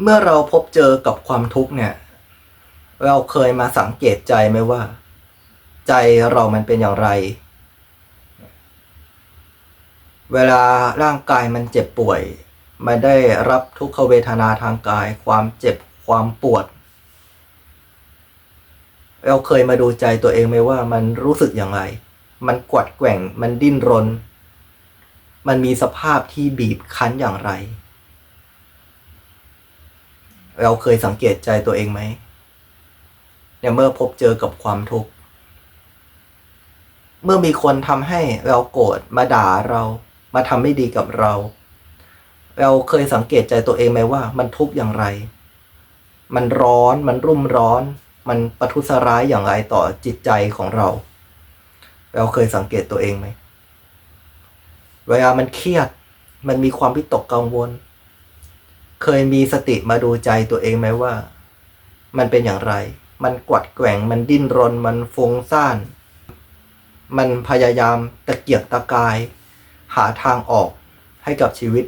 เมื่อเราพบเจอกับความทุกข์เนี่ย เราเคยมาสังเกตใจไหมว่า ใจเรามันเป็นอย่างไร เวลาร่างกายมันเจ็บป่วย มันได้รับทุกขเวทนาทางกาย ความเจ็บความปวด เราเคยมาดูใจตัวเองไหมว่ามันรู้สึกอย่างไร มันกวัดแกว่งมันดิ้นรน มันมีสภาพที่บีบคั้นอย่างไร เราเคยสังเกตใจตัวเองไหมเนี่ยเมื่อพบเจอกับความทุกข์ เมื่อมีคนทำให้เราโกรธมาด่าเรามาทำไม่ดีกับเรา เราเคยสังเกตใจตัวเองไหมว่า มันทุกข์อย่างไร มันร้อน มันรุ่มร้อน มันประทุษร้ายอย่างไรต่อจิตใจของเรา เราเคยสังเกตตัวเองไหมเวลามันเครียด มันมีความวิตกกังวล เคยมีสติมาดูใจตัวเองไหมว่า มันเป็นอย่างไร มันกวัดแกว่งมันดิ้นรน มันฟุ้งซ่าน มันพยายามตะเกียกตะกาย หาทางออกให้กับชีวิต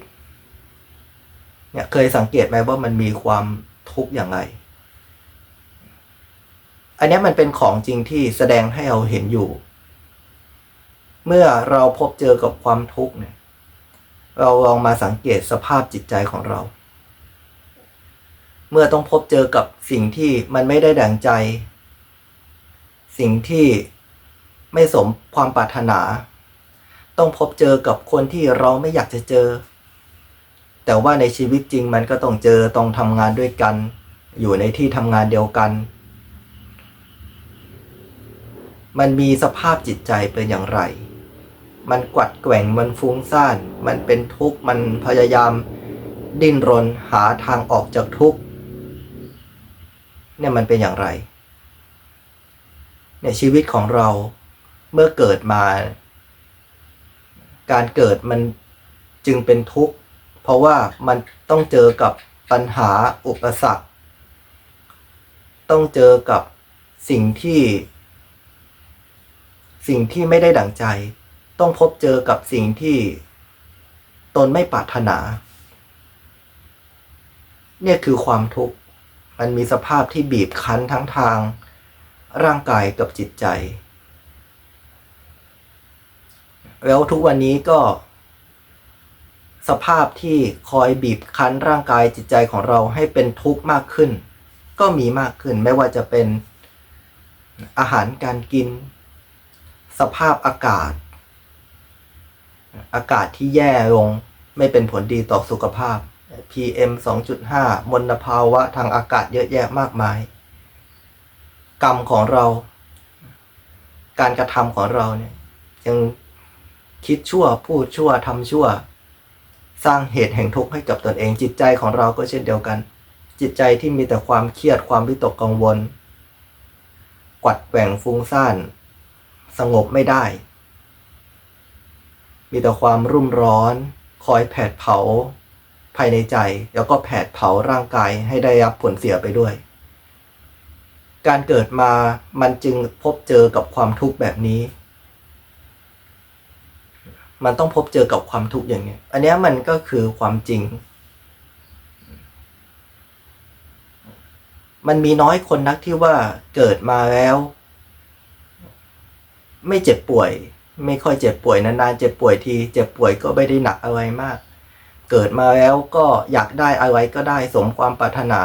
เนี่ยเคยสังเกตไหมว่ามันมีความทุกข์อย่างไร อันนี้มันเป็นของจริงที่แสดงให้เราเห็นอยู่ เมื่อเราพบเจอกับความทุกข์เนี่ย เราลองมาสังเกตสภาพจิตใจของเรา เมื่อต้องพบเจอกับสิ่งที่มันไม่ได้ดังใจ สิ่งที่ไม่สมความปรารถนา ต้องพบเจอกับคนที่เราไม่อยากจะเจอ แต่ว่าในชีวิตจริงมันก็ต้องเจอต้องทำงานด้วยกัน อยู่ในที่ทำงานเดียวกัน มันมีสภาพจิตใจเป็นอย่างไร มันกวัดแกว่งมันฟุ้งซ่าน มันเป็นทุกข์มันพยายามดิ้นรนหาทางออกจากทุกข์ เนี่ยมันเป็นอย่างไรเนี่ยชีวิตของเราเมื่อเกิดมา การเกิดมันจึงเป็นทุกข์ เพราะว่ามันต้องเจอกับปัญหาอุปสรรค ต้องเจอกับสิ่งที่ สิ่งที่ไม่ได้ดั่งใจ ต้องพบเจอกับสิ่งที่ตนไม่ปรารถนา เนี่ยคือความทุกข์ มันมีสภาพที่บีบคั้นทั้งทาง ร่างกายกับจิตใจ แล้วทุกวันนี้ก็ สภาพที่คอยบีบคั้นร่างกายจิตใจของเราให้เป็นทุกข์มากขึ้น ก็มีมากขึ้นไม่ว่าจะเป็นอาหารการกิน สภาพอากาศ อากาศที่แย่ลงไม่เป็นผลดีต่อสุขภาพ PM 2.5 มลภาวะทางอากาศเยอะแยะมากมาย กรรมของเรา การกระทำของเราเนี่ย ยังคิดชั่วพูดชั่วทำชั่ว สร้างเหตุแห่งทุกข์ให้กับตนเอง จิตใจของเราก็เช่นเดียวกัน จิตใจที่มีแต่ความเครียดความวิตกกังวล กวัดแกว่งฟุ้งซ่าน สงบไม่ได้ มีแต่ความรุ่มร้อน คอยแผดเผา ภายในใจ แล้วก็แผดเผาร่างกายให้ได้รับผลเสียไปด้วย การเกิดมามันจึงพบเจอกับความทุกข์แบบนี้ มันต้องพบเจอกับความทุกข์อย่างนี้อันนี้มันก็คือความจริง มันมีน้อยคนนักที่ว่าเกิดมาแล้ว ไม่เจ็บป่วย ไม่ค่อยเจ็บป่วยนานๆเจ็บป่วยที เจ็บป่วยก็ไม่ได้หนักอะไรมาก เกิดมาแล้วก็อยากได้อะไรก็ได้สมความปรารถนา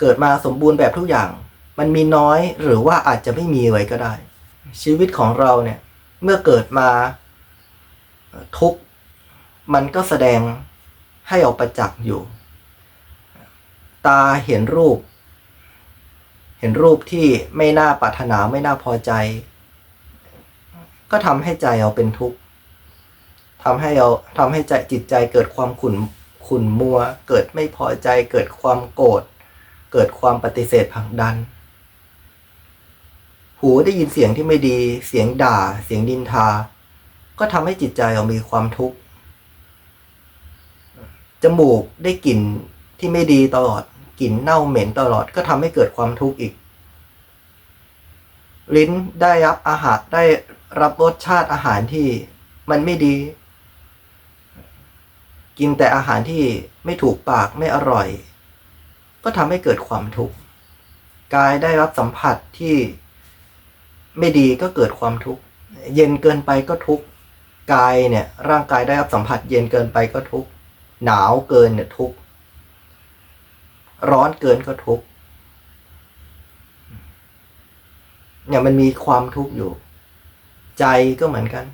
เกิดมาสมบูรณ์แบบทุกอย่าง มันมีน้อยหรือว่าอาจจะไม่มีไว้ก็ได้ ชีวิตของเราเนี่ย เมื่อเกิดมาทุกมันก็แสดงให้ออกประจักษ์อยู่ ตาเห็นรูป เห็นรูปที่ไม่น่าปรารถนาไม่น่าพอใจ ก็ทำให้ใจเราเป็นทุกข์ ทำให้เราทำให้ใจจิตใจเกิดความขุ่นขุ่นมัว เกิดไม่พอใจ เกิดความโกรธ เกิดความปฏิเสธผลักดัน หูได้ยินเสียงที่ไม่ดี เสียงด่า เสียงดินทา ก็ทำให้จิตใจเรามีความทุกข์ จมูกได้กลิ่นที่ไม่ดีตลอด กลิ่นเน่าเหม็นตลอด ก็ทำให้เกิดความทุกข์อีก ลิ้นได้รับอาหารได้รับรสชาติอาหารที่มันไม่ดี กินแต่อาหารที่ไม่ถูกปากไม่อร่อย ก็ทำให้เกิดความทุกข์กายได้รับสัมผัสที่ไม่ดีก็เกิดความทุกข์เย็นเกินไปก็ทุกข์กายเนี่ยร่างกายได้รับสัมผัส เย็นเกินไปก็ทุกข์หนาวเกินเนี่ยทุกข์ร้อนเกินก็ทุกข์เนี่ยมันมีความทุกข์อยู่ ใจก็เหมือนกัน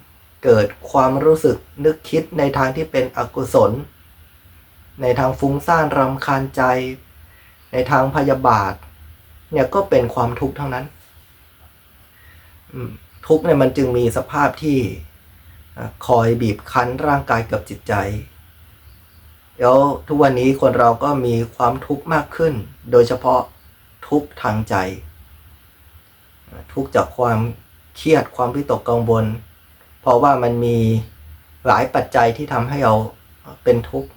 เกิดความรู้สึกนึกคิดในทางที่เป็นอกุศล ในทางฟุ้งซ่านรำคาญใจ ในทางพยาบาท เนี่ยก็เป็นความทุกข์ทั้งนั้น ทุกข์เนี่ยมันจึงมีสภาพที่คอยบีบคั้นร่างกายกับจิตใจแล้วทุกวันนี้คนเราก็มีความทุกข์มากขึ้น โดยเฉพาะทุกข์ทางใจ ทุกข์จากความเครียดความวิตกกังวล ราะว่ามันมีหลายปัจจัยที่ทำให้เราเป็นทุกข์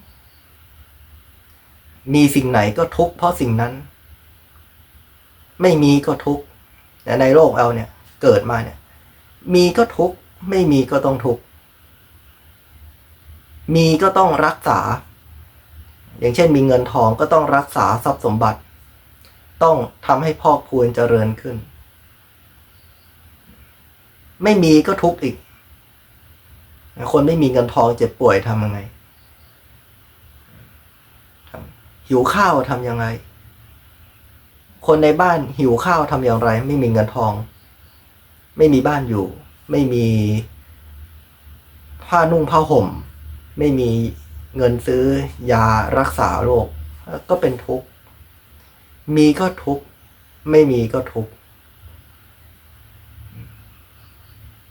มีสิ่งไหนก็ทุกข์เพราะสิ่งนั้น ไม่มีก็ทุกข์แต่ในโลกเราเนี่ย เกิดมาเนี่ย มีก็ทุกข์ ไม่มีก็ต้องทุกข์ มีก็ต้องรักษา อย่างเช่นมีเงินทองก็ต้องรักษาทรัพย์สมบัติ ต้องทำให้พอกพูนเจริญขึ้น ไม่มีก็ทุกข์อีก คนไม่มีเงินทองเจ็บป่วยทำยังไงหิวข้าวทำยังไง คนในบ้านหิวข้าวทำอย่างไร ไม่มีเงินทอง ไม่มีบ้านอยู่ ไม่มีผ้านุ่งผ้าห่ม ไม่มีเงินซื้อยารักษาโรค ก็เป็นทุกข์ มีก็ทุกข์ ไม่มีก็ทุกข์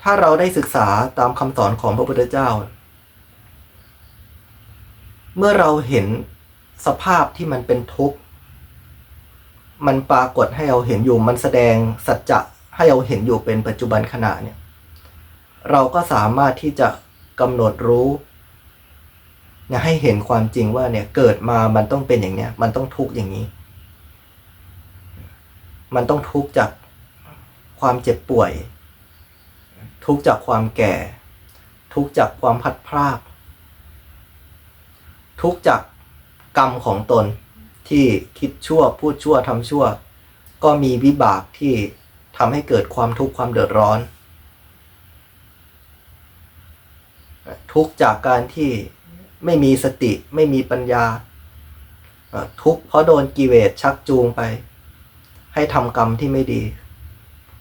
ถ้าเราได้ศึกษาตามคำสอนของพระพุทธเจ้า เมื่อเราเห็นสภาพที่มันเป็นทุกข์ มันปรากฏให้เราเห็นอยู่ มันแสดงสัจจะให้เราเห็นอยู่เป็นปัจจุบันขณะเนี่ย เราก็สามารถที่จะกำหนดรู้เนี่ยให้เห็นความจริงว่าเนี่ยเกิดมามันต้องเป็นอย่างเนี้ย มันต้องทุกข์อย่างนี้ มันต้องทุกข์จากความเจ็บป่วย ทุกจากความแก่ ทุกจากความพัดพราก ทุกจากกรรมของตนที่คิดชั่วพูดชั่วทำชั่ว ก็มีวิบากที่ทำให้เกิดความทุกข์ความเดือดร้อน ทุกจากการที่ไม่มีสติไม่มีปัญญา ทุกเพราะโดนกิเลสชักจูงไป ให้ทำกรรมที่ไม่ดี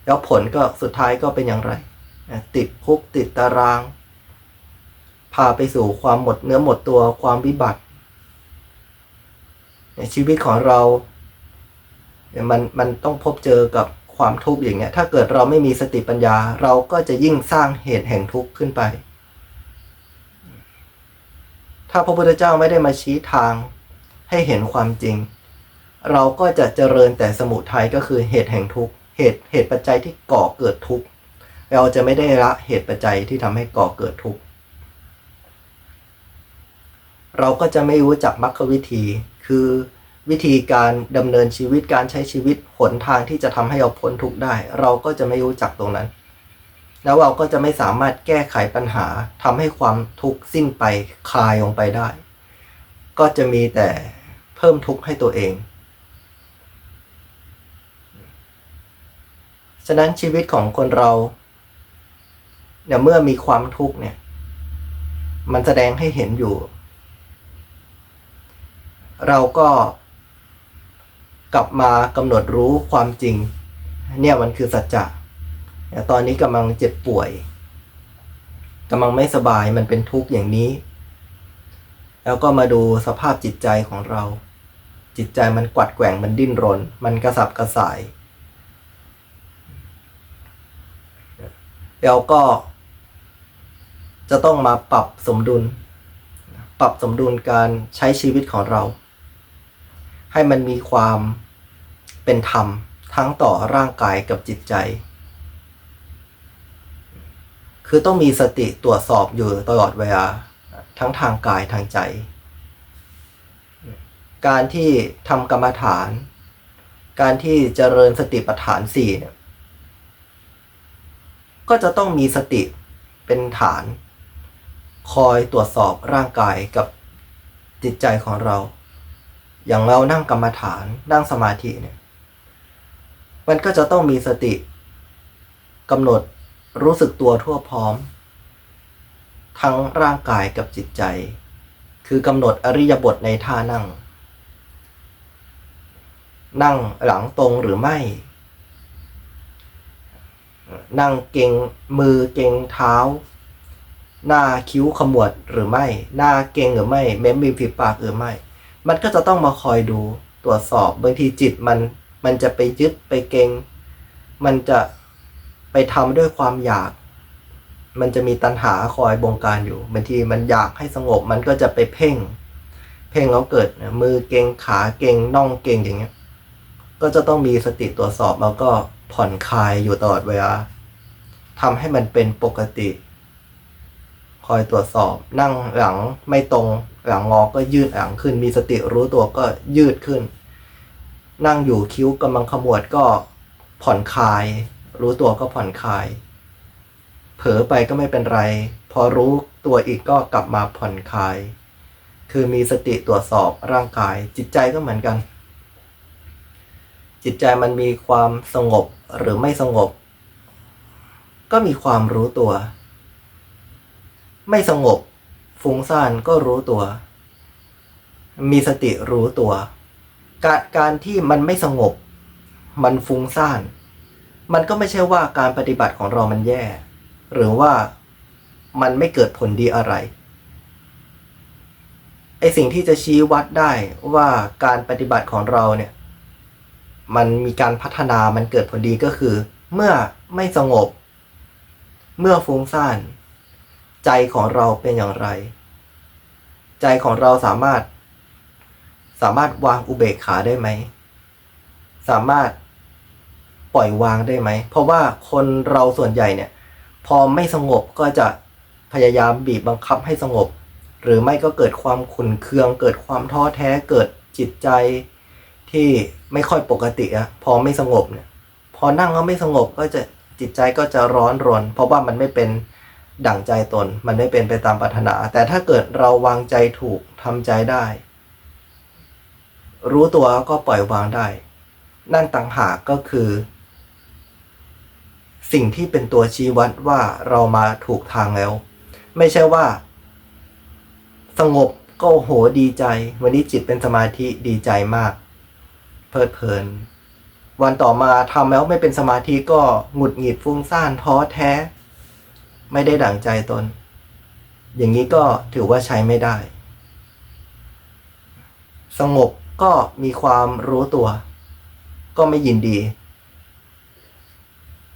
แล้วผลก็สุดท้ายก็เป็นอย่างไร ติดคุกติดตาราง พาไปสู่ความหมดเนื้อหมดตัวความวิบัติในชีวิตของเรามันมันต้องพบเจอกับความทุกข์อย่างเงี้ย ถ้าเกิดเราไม่มีสติปัญญา เราก็จะยิ่งสร้างเหตุแห่งทุกข์ขึ้นไป ถ้าพระพุทธเจ้าไม่ได้มาชี้ทางให้เห็นความจริง เราก็จะเจริญแต่สมุทัยก็คือเหตุแห่งทุกข์ เหตุเหตุปัจจัยที่ก่อเกิดทุกข์ เราจะไม่ได้ละเหตุปัจจัยที่ทำให้ก่อเกิดทุกข์ เราก็จะไม่รู้จักมรรควิธี คือวิธีการดำเนินชีวิตการใช้ชีวิตหนทางที่จะทำให้เราพ้นทุกข์ได้ เราก็จะไม่รู้จักตรงนั้น แล้วเราก็จะไม่สามารถแก้ไขปัญหาทำให้ความทุกข์สิ้นไปคลายลงไปได้ ก็จะมีแต่เพิ่มทุกข์ให้ตัวเองฉะนั้นชีวิตของคนเรา เนี่ยวเมื่อมีความทุกข์เนี่ย มันแสดงให้เห็นอยู่ เราก็กลับมากำหนดรู้ความจริง เนี่ยมันคือสัจจะเนี่ยตอนนี้กำลังเจ็บป่วยกำลังไม่สบายมันเป็นทุกข์อย่างนี้ แล้วก็มาดูสภาพจิตใจของเรา จิตใจมันกวัดแกว่งมันดิ้นรน มันกระสับกระส่าย แล้วก็ จะต้องมาปรับสมดุล ปรับสมดุลการใช้ชีวิตของเรา ให้มันมีความเป็นธรรมทั้งต่อร่างกายกับจิตใจ คือต้องมีสติตรวจสอบอยู่ตลอดเวลาทั้งทางกายทางใจ การที่ทำกรรมฐาน การที่เจริญสติปัฏฐานสี่เนี่ยก็จะต้องมีสติเป็นฐาน คอยตรวจสอบร่างกายกับจิตใจของเรา อย่างเรานั่งกรรมฐานนั่งสมาธิเนี่ย มันก็จะต้องมีสติกำหนดรู้สึกตัวทั่วพร้อม ทั้งร่างกายกับจิตใจ คือกำหนดอริยบทในท่านั่ง นั่งหลังตรงหรือไม่ นั่งเก่งมือเก่งเท้า หน้าคิ้วขมวดหรือไม่ หน้าเก่งหรือไม่ เม้มมีฝีปากหรือไม่ มันก็จะต้องมาคอยดูตรวจสอบบางทีจิตมันมันจะไปยึดไปเก่ง มันจะไปทำด้วยความอยาก มันจะมีตัณหาคอยบงการอยู่บางทีมันอยากให้สงบมันก็จะไปเพ่ง เพ่งแล้วเกิดมือเก่งขาเก่งน่องเก่งอย่างเงี้ย ก็จะต้องมีสติตรวจสอบแล้วก็ผ่อนคลายอยู่ตลอดเวลาทำให้มันเป็นปกติ คอยตรวจสอบ นั่งหลังไม่ตรงหลังงอก็ยืดหลังขึ้น มีสติรู้ตัวก็ยืดขึ้น นั่งอยู่คิ้วกำลังขมวดก็ผ่อนคลาย รู้ตัวก็ผ่อนคลาย เผลอไปก็ไม่เป็นไร พอรู้ตัวอีกก็กลับมาผ่อนคลาย คือมีสติตรวจสอบร่างกาย จิตใจก็เหมือนกัน จิตใจมันมีความสงบหรือไม่สงบ ก็มีความรู้ตัว ไม่สงบ ฟุ้งซ่านก็รู้ตัว มีสติรู้ตัวการการที่มันไม่สงบ มันฟุ้งซ่าน มันก็ไม่ใช่ว่าการปฏิบัติของเรามันแย่ หรือว่ามันไม่เกิดผลดีอะไรไอสิ่งที่จะชี้วัดได้ว่าการปฏิบัติของเราเนี่ย มันมีการพัฒนามันเกิดผลดีก็คือ เมื่อไม่สงบ เมื่อฟุ้งซ่าน ใจของเราเป็นอย่างไร ใจของเราสามารถ สามารถวางอุเบกขาได้ไหม สามารถปล่อยวางได้ไหม เพราะว่าคนเราส่วนใหญ่เนี่ย พอไม่สงบก็จะพยายามบีบบังคับให้สงบ หรือไม่ก็เกิดความขุนเคือง เกิดความท้อแท้เกิดจิตใจที่ไม่ค่อยปกติอะพอไม่สงบเนี่ย พอนั่งแล้วไม่สงบก็จะจิตใจก็จะร้อนรน เพราะว่ามันไม่เป็น ดั่งใจตน มันไม่เป็นไปตามปรารถนา แต่ถ้าเกิดเราวางใจถูกทำใจได้ รู้ตัวก็ปล่อยวางได้ นั่นต่างหากก็คือ สิ่งที่เป็นตัวชี้วัดว่าเรามาถูกทางแล้ว ไม่ใช่ว่า สงบก็โหดีใจ วันนี้จิตเป็นสมาธิดีใจมาก เพลิดเพลิน วันต่อมาทำแล้วไม่เป็นสมาธิก็หงุดหงิดฟุ้งซ่านท้อแท้ ไม่ได้ดั่งใจตน อย่างนี้ก็ถือว่าใช้ไม่ได้ สงบก็มีความรู้ตัว ก็ไม่ยินดี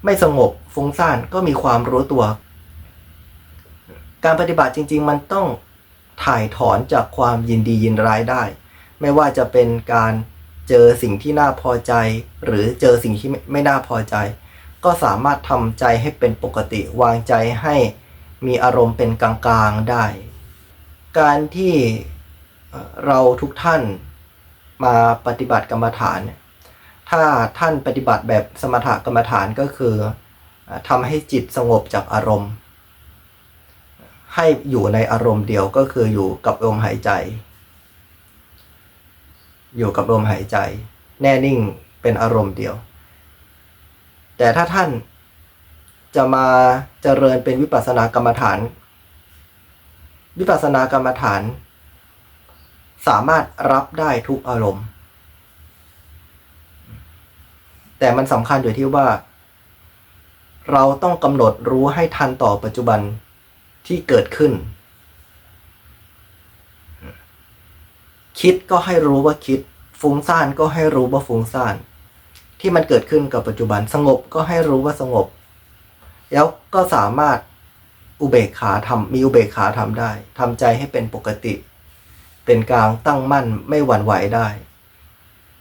ไม่สงบฟุ้งซ่านก็มีความรู้ตัว การปฏิบัติจริง ๆ มันต้องถ่ายถอนจากความยินดียินร้ายได้ ไม่ว่าจะเป็นการเจอสิ่งที่น่าพอใจ หรือเจอสิ่งที่ไม่น่าพอใจ ก็สามารถทำใจให้เป็นปกติวางใจให้มีอารมณ์เป็นกลางๆได้ การที่เราทุกท่านมาปฏิบัติกรรมฐาน ถ้าท่านปฏิบัติแบบสมถกรรมฐานก็คือทำให้จิตสงบจากอารมณ์ ให้อยู่ในอารมณ์เดียวก็คืออยู่กับลมหายใจ อยู่กับลมหายใจ แน่นิ่งเป็นอารมณ์เดียว แต่ถ้าท่านจะมาเจริญเป็นวิปัสสนากรรมฐาน วิปัสสนากรรมฐาน สามารถรับได้ทุกอารมณ์ แต่มันสำคัญอยู่ที่ว่า เราต้องกำหนดรู้ให้ทันต่อปัจจุบันที่เกิดขึ้น คิดก็ให้รู้ว่าคิด ฟุ้งซ่านก็ให้รู้ว่าฟุ้งซ่าน ที่มันเกิดขึ้นกับปัจจุบันสงบก็ให้รู้ว่าสงบ แล้วก็สามารถอุเบกขาทำมีอุเบกขาทำได้ทำใจให้เป็นปกติ เป็นกลางตั้งมั่นไม่หวั่นไหวได้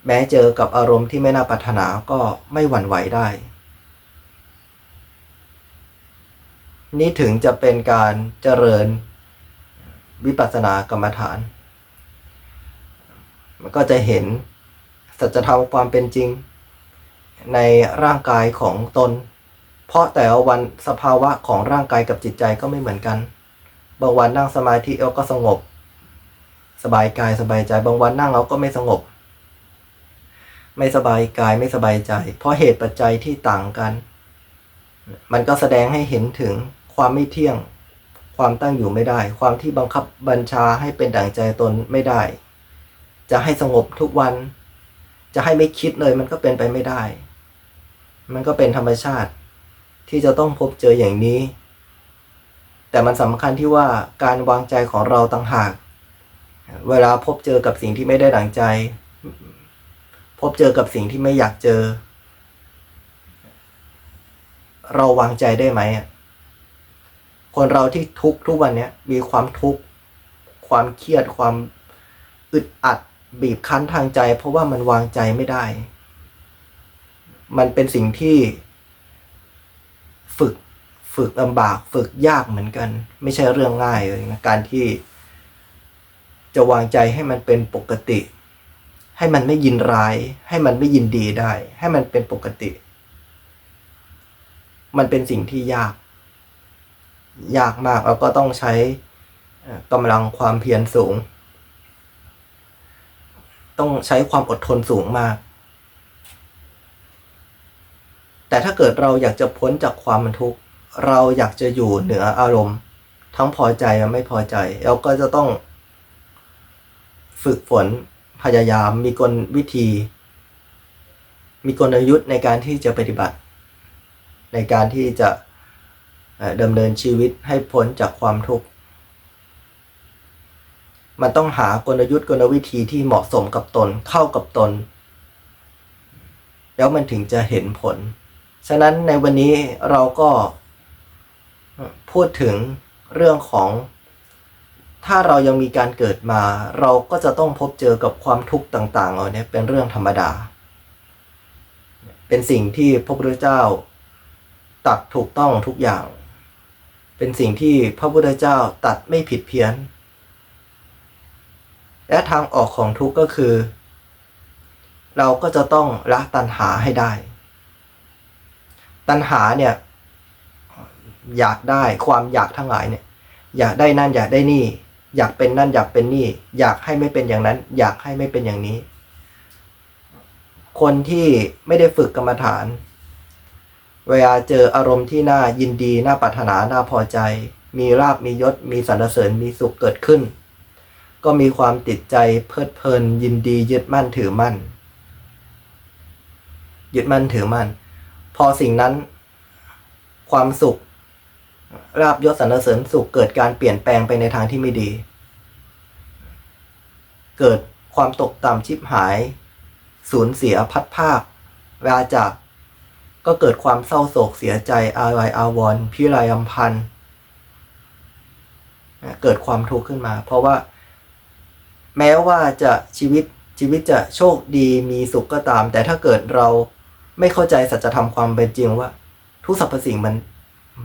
แม้เจอกับอารมณ์ที่ไม่น่าปรารถนาก็ไม่หวั่นไหวได้ นี่ถึงจะเป็นการเจริญวิปัสสนากรรมฐาน มันก็จะเห็นสัจธรรมความเป็นจริง ในร่างกายของตน เพราะแต่ละวันสภาวะของร่างกายกับจิตใจก็ไม่เหมือนกัน บางวันนั่งสมาธิแล้วก็สงบ สบายกายสบายใจบางวันนั่งเราก็ไม่สงบ ไม่สบายกายไม่สบายใจ เพราะเหตุปัจจัยที่ต่างกัน มันก็แสดงให้เห็นถึงความไม่เที่ยง ความตั้งอยู่ไม่ได้ ความที่บังคับบัญชาให้เป็นดั่งใจตนไม่ได้ จะให้สงบทุกวัน จะให้ไม่คิดเลยมันก็เป็นไปไม่ได้ มันก็เป็นธรรมชาติ ที่จะต้องพบเจออย่างนี้ แต่มันสำคัญที่ว่าการวางใจของเราต่างหาก เวลาพบเจอกับสิ่งที่ไม่ได้ดังใจ พบเจอกับสิ่งที่ไม่อยากเจอ เราวางใจได้ไหมคนเราที่ทุกทุกวันนี้มีความทุกข์ความเครียดความอึดอัดบีบคั้นทางใจ เพราะว่ามันวางใจไม่ได้ มันเป็นสิ่งที่ฝึกฝึกลำบากฝึกยากเหมือนกัน ไม่ใช่เรื่องง่ายเลยนะการที่ จะวางใจให้มันเป็นปกติ ให้มันไม่ยินร้าย ให้มันไม่ยินดีได้ ให้มันเป็นปกติ มันเป็นสิ่งที่ยาก ยากมากแล้วก็ต้องใช้กำลังความเพียรสูง ต้องใช้ความอดทนสูงมาก แต่ถ้าเกิดเราอยากจะพ้นจากความมันทุกข์เราอยากจะอยู่เหนืออารมณ์ ทั้งพอใจและไม่พอใจ เราก็จะต้อง ฝึกฝนพยายามมีกลวิธี มีกลยุทธ์ในการที่จะปฏิบัติ ในการที่จะดำเนินชีวิตให้พ้นจากความทุกข์มันต้องหากลยุทธ์กลวิธีที่เหมาะสมกับตนเข้ากับตน แล้วมันถึงจะเห็นผล ฉะนั้นในวันนี้เราก็พูดถึงเรื่องของ ถ้าเรายังมีการเกิดมา เราก็จะต้องพบเจอกับความทุกข์ต่างๆเอาเนี่ยเป็นเรื่องธรรมดา เป็นสิ่งที่พระพุทธเจ้าตัดถูกต้องทุกอย่าง เป็นสิ่งที่พระพุทธเจ้าตัดไม่ผิดเพี้ยน และทางออกของทุกข์ก็คือ เราก็จะต้องละตัณหาให้ได้ ตัณหาเนี่ยอยากได้ความอยากทั้งหลายเนี่ย อยากได้นั่นอยากได้นี่ อยากเป็นนั่นอยากเป็นนี่ อยากให้ไม่เป็นอย่างนั้น อยากให้ไม่เป็นอย่างนี้ คนที่ไม่ได้ฝึกกรรมฐาน เวลาเจออารมณ์ที่น่ายินดีน่าปรารถนาน่าพอใจ มีราบมียศ มีสรรเสริญมีสุขเกิดขึ้น ก็มีความติดใจเพลิดเพลิน ยินดียึดมั่นถือมั่น ยึดมั่นถือมั่น พอสิ่งนั้น ความสุขราบยศสรรเสริญสุขเกิดการเปลี่ยนแปลงไปในทางที่ไม่ดี เกิดความตกต่ำชิบหาย สูญเสียพัดภาคเวลาจากก็เกิดความเศร้าโศกเสียใจอาลัยอาวรณ์พิไรยำพันธ์เกิดความทุกข์ขึ้นมา เพราะว่า แม้ว่าจะชีวิตชีวิตจะโชคดีมีสุขก็ตาม แต่ถ้าเกิดเรา ไม่เข้าใจสัจธรรมความเป็นจริงว่า ทุกสรรพสิ่งมัน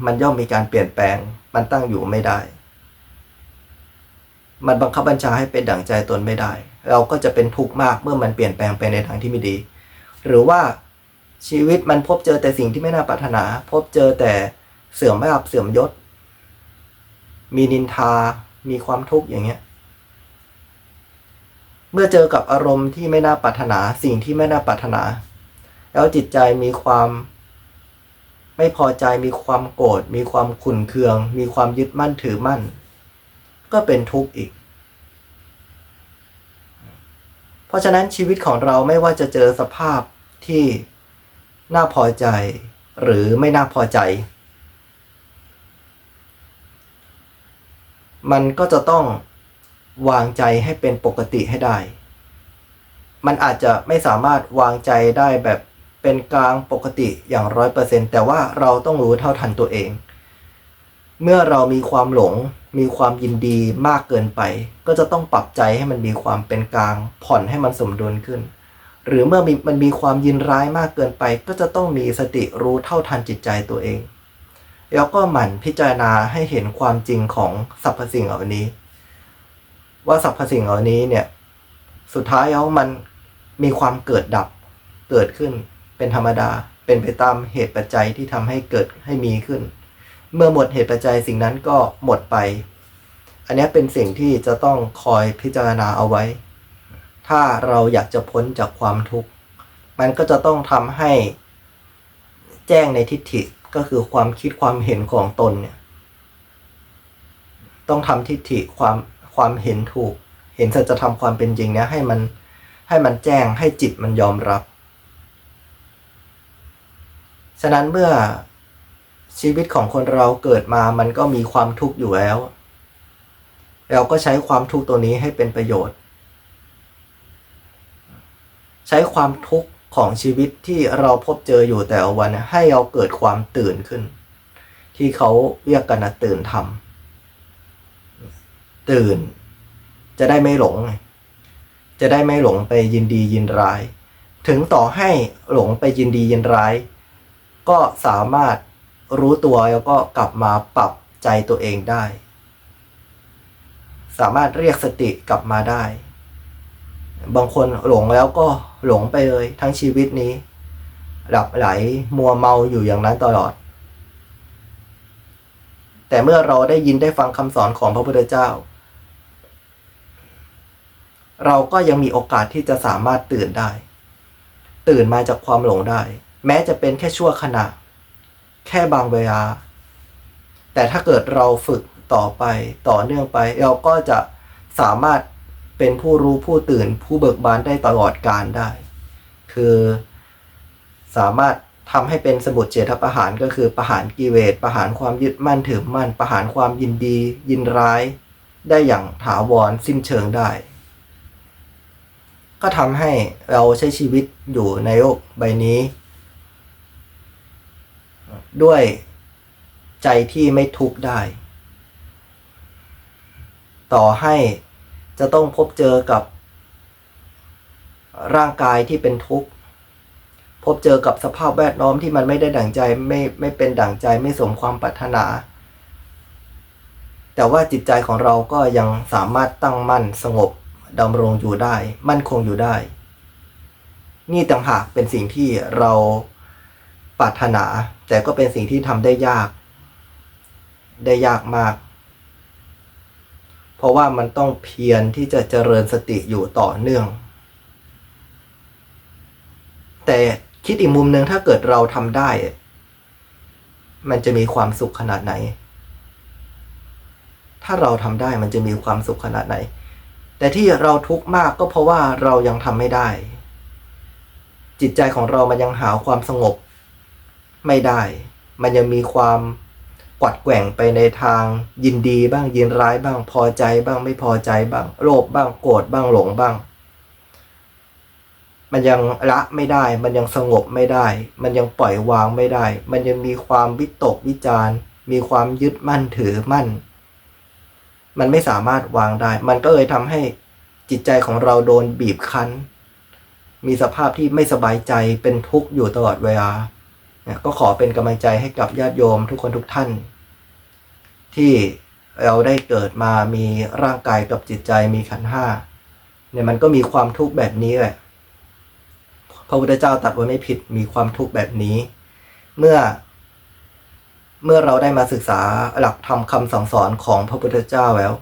มันย่อมมีการเปลี่ยนแปลง มันตั้งอยู่ไม่ได้ มันบังคับบัญชาให้เป็นดั่งใจตนไม่ได้ เราก็จะเป็นทุกข์มากเมื่อมันเปลี่ยนแปลงไปในทางที่ไม่ดี หรือว่าชีวิตมันพบเจอแต่สิ่งที่ไม่น่าปรารถนา พบเจอแต่เสื่อมไม่อับเสื่อมยศ มีนินทา มีความทุกข์อย่างเงี้ย เมื่อเจอกับอารมณ์ที่ไม่น่าปรารถนา สิ่งที่ไม่น่าปรารถนา แล้วจิตใจมีความไม่พอใจมีความโกรธมีความขุ่นเคือง มีความยึดมั่นถือมั่น ก็เป็นทุกข์อีก เพราะฉะนั้นชีวิตของเราไม่ว่าจะเจอสภาพที่น่าพอใจหรือไม่น่าพอใจ มันก็จะต้องวางใจให้เป็นปกติให้ได้ มันอาจจะไม่สามารถวางใจได้แบบ เป็นกลางปกติอย่างร้อยเปอร์เซ็นแต่ว่าเราต้องรู้เท่าทันตัวเอง เมื่อเรามีความหลง มีความยินดีมากเกินไป ก็จะต้องปรับใจให้มันมีความเป็นกลาง ผ่อนให้มันสมดุลขึ้น หรือเมื่อม,มันมีความยินร้ายมากเกินไป ก็จะต้องมีสติรู้เท่าทันจิตใจตัวเอง แล้วก็หมั่นพิจารณาให้เห็นความจริงของสรรพสิ่งเหล่านี้ ว่าสรรพสิ่งเหล่านี้เนี่ยสุดท้ายแล้วมันมีความเกิดดับเกิดขึ้น เป็นธรรมดา เป็นไปตามเหตุปัจจัยที่ทำให้เกิดให้มีขึ้น เมื่อหมดเหตุปัจจัยสิ่งนั้นก็หมดไป อันนี้เป็นสิ่งที่จะต้องคอยพิจารณาเอาไว้ ถ้าเราอยากจะพ้นจากความทุกข์ มันก็จะต้องทำให้แจ้งในทิฏฐิก็คือความคิดความเห็นของตนเนี่ยต้องทำทิฏฐิความความเห็นถูก เห็นสัจธรรมความเป็นจริงเนี่ยให้มันให้มันแจ้งให้จิตมันยอมรับ ฉะนั้นเมื่อชีวิตของคนเราเกิดมามันก็มีความทุกข์อยู่แล้ว เราก็ใช้ความทุกข์ตัวนี้ให้เป็นประโยชน์ ใช้ความทุกข์ของชีวิตที่เราพบเจออยู่แต่ละวันให้เราเกิดความตื่นขึ้น ที่เขาเรียกกันนะตื่นทำตื่น จะได้ไม่หลง จะได้ไม่หลงไปยินดียินร้าย ถึงต่อให้หลงไปยินดียินร้าย ก็สามารถรู้ตัวแล้วก็กลับมาปรับใจตัวเองได้ สามารถเรียกสติกลับมาได้ บางคนหลงแล้วก็หลงไปเลยทั้งชีวิตนี้ หลับไหลมัวเมาอยู่อย่างนั้นตลอด แต่เมื่อเราได้ยินได้ฟังคำสอนของพระพุทธเจ้า เราก็ยังมีโอกาสที่จะสามารถตื่นได้ ตื่นมาจากความหลงได้ แม้จะเป็นแค่ชั่วขณะ แค่บางเวลา แต่ถ้าเกิดเราฝึกต่อไปต่อเนื่องไป เราก็จะสามารถเป็นผู้รู้ผู้ตื่นผู้เบิกบานได้ตลอดการได้ คือสามารถทำให้เป็นสมุดเจตประหารก็คือประหารกิเลสประหารความยึดมั่นถือมั่น ประหารความยินดี ยินร้าย ได้อย่างถาวรสิ้นเชิงได้ ก็ทำให้เราใช้ชีวิตอยู่ในโลกใบนี้ ด้วยใจที่ไม่ทุกข์ได้ ต่อให้จะต้องพบเจอกับ ร่างกายที่เป็นทุกข์พบเจอกับสภาพแวดล้อมที่มันไม่ได้ดั่งใจไม่ไม่เป็นดั่งใจไม่สมความปรารถนา แต่ว่าจิตใจของเราก็ยังสามารถตั้งมั่นสงบดำรงอยู่ได้ มั่นคงอยู่ได้ นี่ต่างหากเป็นสิ่งที่เรา ปรารถนา แต่ก็เป็นสิ่งที่ทำได้ยาก ได้ยากมาก เพราะว่ามันต้องเพียรที่จะเจริญสติอยู่ต่อเนื่อง แต่คิดอีกมุมหนึ่งถ้าเกิดเราทำได้ มันจะมีความสุขขนาดไหน ถ้าเราทำได้มันจะมีความสุขขนาดไหน แต่ที่เราทุกข์มากก็เพราะว่าเรายังทำไม่ได้จิตใจของเรามันยังหาความสงบ ไม่ได้ มันยังมีความกวัดแกว่งไปในทางยินดีบ้างยินร้ายบ้าง พอใจบ้างไม่พอใจบ้าง โลภบ้างโกรธบ้างหลงบ้าง มันยังละไม่ได้ มันยังสงบไม่ได้ มันยังปล่อยวางไม่ได้ มันยังมีความวิตกวิจารมีความยึดมั่นถือมั่น มันไม่สามารถวางได้ มันก็เลยทำให้จิตใจของเราโดนบีบคั้น มีสภาพที่ไม่สบายใจเป็นทุกข์อยู่ตลอดเวลา ก็ขอเป็นกำลังใจให้กับญาติโยมทุกคนทุกท่าน ที่เราได้เกิดมามีร่างกายกับจิตใจมีขันธ์ห้าเนี่ยมันก็มีความทุกข์แบบนี้แหละพระพุทธเจ้าตรัสไว้ไม่ผิดมีความทุกข์แบบนี้ เมื่อ เมื่อเราได้มาศึกษาหลักธรรมคำสั่งสอนของพระพุทธเจ้าแล้ว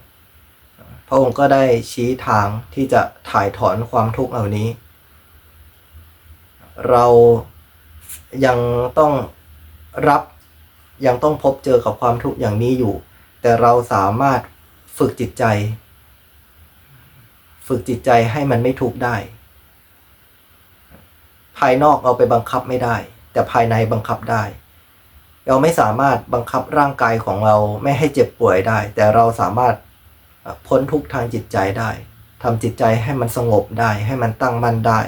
พระองค์ก็ได้ชี้ทางที่จะถ่ายถอนความทุกข์เหล่านี้ เรา ยังต้องรับยังต้องพบเจอกับความทุกข์อย่างนี้อยู่ แต่เราสามารถฝึกจิตใจ ฝึกจิตใจให้มันไม่ทุกข์ได้ ภายนอกเราไปบังคับไม่ได้ แต่ภายในบังคับได้ เราไม่สามารถบังคับร่างกายของเราไม่ให้เจ็บป่วยได้ แต่เราสามารถพ้นทุกข์ทางจิตใจได้ทำจิตใจให้มันสงบได้ ให้มันตั้งมั่นได้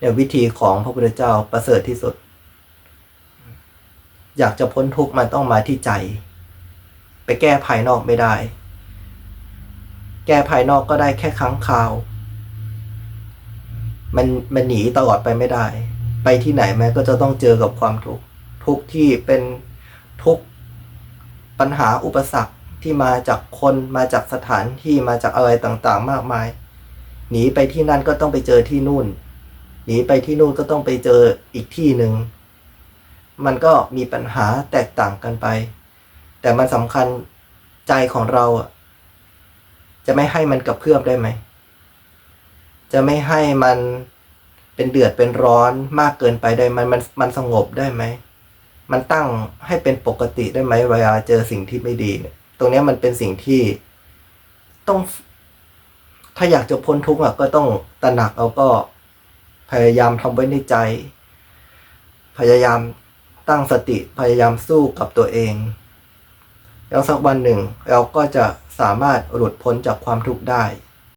เนี่ยวิธีของพระพุทธเจ้าประเสริฐที่สุด อยากจะพ้นทุกข์มันต้องมาที่ใจ ไปแก้ภายนอกไม่ได้ แก้ภายนอกก็ได้แค่ครั้งคราว มันมันหนีตลอดไปไม่ได้ ไปที่ไหนแม้ก็จะต้องเจอกับความทุกข์ทุกที่เป็นทุกข์ปัญหาอุปสรรคที่มาจากคนมาจากสถานที่มาจากอะไรต่างๆ มากมาย หนีไปที่นั่นก็ต้องไปเจอที่นู่น หนีไปที่นู่นก็ต้องไปเจออีกที่หนึ่ง มันก็มีปัญหาแตกต่างกันไป แต่มันสำคัญใจของเราจะไม่ให้มันกระเพื่อมได้ไหม จะไม่ให้มันเป็นเดือดเป็นร้อนมากเกินไปได้ไหมมันมันสงบได้ไหม มันตั้งให้เป็นปกติได้ไหมเวลาเจอสิ่งที่ไม่ดีเนี่ย ตรงนี้มันเป็นสิ่งที่ต้อง ถ้าอยากจะพ้นทุกข์อะก็ต้องตระหนักเอาก็ พยายามทำไว้ในใจ พยายามตั้งสติพยายามสู้กับตัวเอง แล้วสักวันหนึ่งเราก็จะสามารถหลุดพ้นจากความทุกข์ได้